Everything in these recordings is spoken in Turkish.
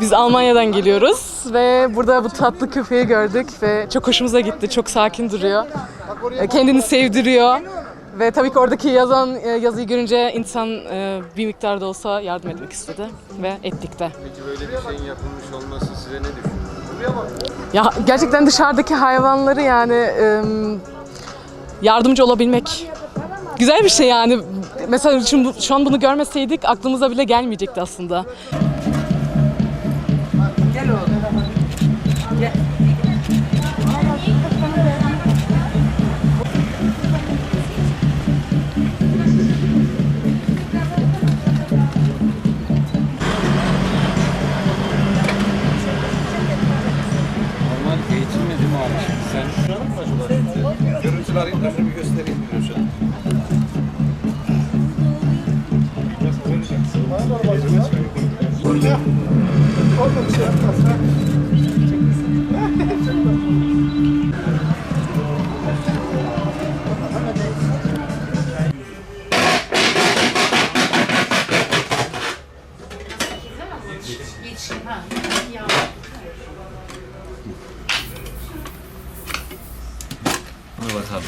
Biz Almanya'dan geliyoruz ve burada bu tatlı köpeği gördük ve çok hoşumuza gitti. Çok sakin duruyor. E, Kendini sevdiriyor. Ve tabii ki oradaki yazan e, yazıyı görünce insan e, bir miktar da olsa yardım etmek istedi ve ettik de. Peki böyle bir şeyin yapılmış olması size ne düşündürüyor? Ya gerçekten dışarıdaki hayvanları yani yardımcı olabilmek güzel bir şey yani. Mesela şimdi şu an bunu görmeseydik aklımıza bile gelmeyecekti aslında. Ona bakalım.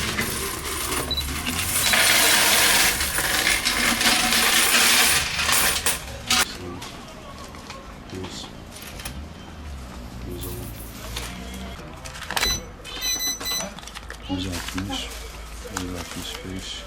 Yüz altmış, yüz altmış beş.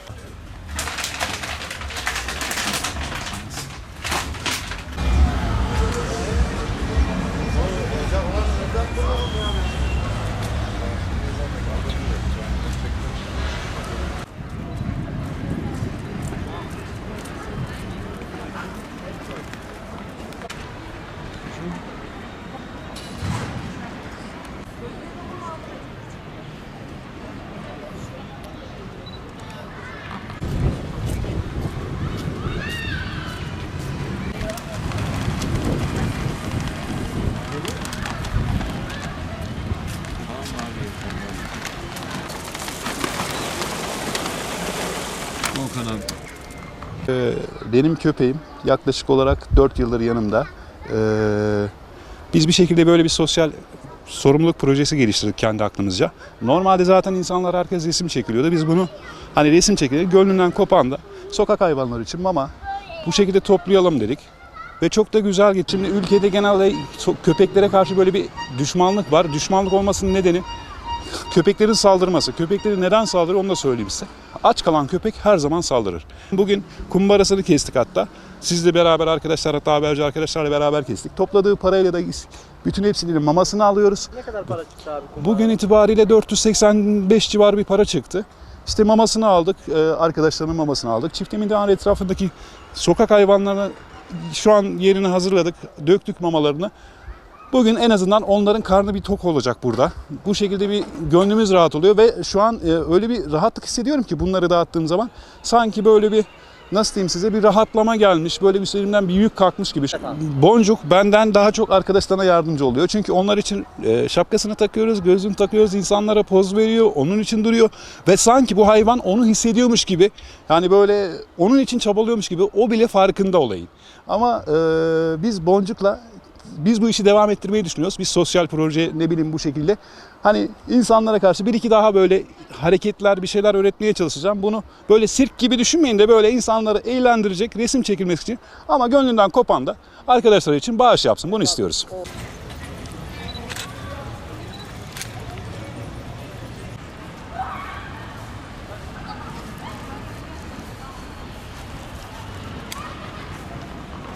Benim köpeğim yaklaşık olarak 4 yıldır yanımda. Ee, biz bir şekilde böyle bir sosyal sorumluluk projesi geliştirdik kendi aklımızca. Normalde zaten insanlar herkes resim çekiliyordu. Biz bunu hani resim çekilir gönlünden kopan da sokak hayvanları için mama bu şekilde toplayalım dedik. Ve çok da güzel gitti. Şimdi ülkede genelde köpeklere karşı böyle bir düşmanlık var. Düşmanlık olmasının nedeni köpeklerin saldırması. Köpekleri neden saldırır onu da söyleyeyim size. Aç kalan köpek her zaman saldırır. Bugün kumbarasını kestik hatta. Sizle beraber arkadaşlar hatta haberci arkadaşlarla beraber kestik. Topladığı parayla da bütün hepsinin mamasını alıyoruz. Ne kadar para çıktı abi? Bugün itibariyle 485 civarı bir para çıktı. İşte mamasını aldık, e, arkadaşlarının mamasını aldık. Çiftemin de etrafındaki sokak hayvanlarına şu an yerini hazırladık, döktük mamalarını. Bugün en azından onların karnı bir tok olacak burada. Bu şekilde bir gönlümüz rahat oluyor ve şu an e, öyle bir rahatlık hissediyorum ki bunları dağıttığım zaman sanki böyle bir nasıl diyeyim size bir rahatlama gelmiş, böyle bir üzerimden bir yük kalkmış gibi. Boncuk benden daha çok arkadaşlarına yardımcı oluyor. Çünkü onlar için e, şapkasını takıyoruz, gözlüğünü takıyoruz, insanlara poz veriyor, onun için duruyor ve sanki bu hayvan onu hissediyormuş gibi, yani böyle onun için çabalıyormuş gibi o bile farkında olayın. Ama e, biz Boncuk'la biz bu işi devam ettirmeyi düşünüyoruz. Biz sosyal proje ne bileyim bu şekilde. Hani insanlara karşı bir iki daha böyle hareketler bir şeyler öğretmeye çalışacağım. Bunu böyle sirk gibi düşünmeyin de böyle insanları eğlendirecek resim çekilmek için. Ama gönlünden kopan da arkadaşlar için bağış yapsın. Bunu istiyoruz.